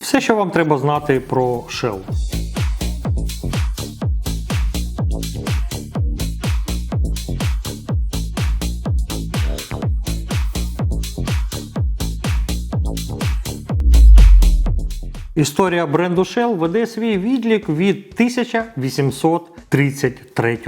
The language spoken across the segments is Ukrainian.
Все, що вам треба знати про Shell. Історія бренду Shell веде свій відлік від 1833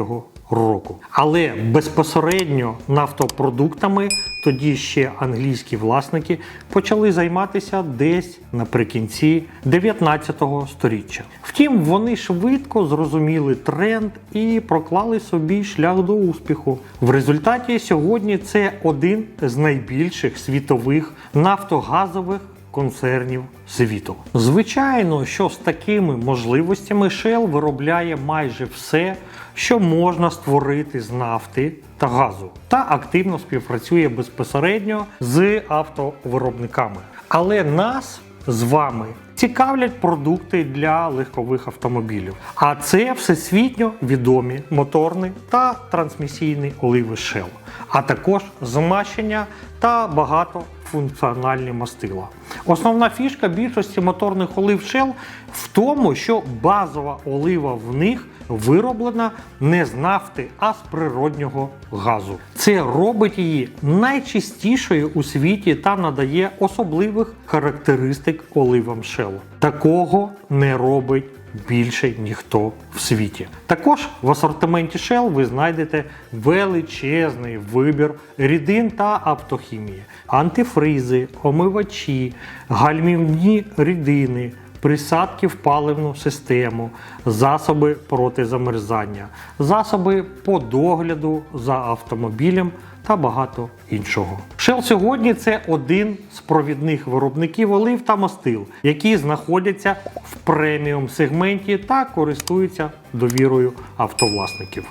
року. Але безпосередньо нафтопродуктами тоді ще англійські власники почали займатися десь наприкінці 19 століття. Втім, вони швидко зрозуміли тренд і проклали собі шлях до успіху. В результаті сьогодні це один з найбільших світових нафтогазових концернів світу. Звичайно, що з такими можливостями Shell виробляє майже все, що можна створити з нафти та газу, та активно співпрацює безпосередньо з автовиробниками. Але нас з вами цікавлять продукти для легкових автомобілів. А це всесвітньо відомі моторні та трансмісійні оливи Shell, а також змащення та багатофункціональні мастила. Основна фішка більшості моторних олив Shell в тому, що базова олива в них вироблена не з нафти, а з природнього газу. Це робить її найчистішою у світі та надає особливих характеристик оливам Shell. Такого не робить більше ніхто в світі. Також в асортименті Shell ви знайдете величезний вибір рідин та автохімії, антифризи, омивачі, гальмівні рідини. Присадки в паливну систему, засоби проти замерзання, засоби по догляду за автомобілем та багато іншого. Shell сьогодні це один з провідних виробників олив та мастил, які знаходяться в преміум сегменті та користуються довірою автовласників.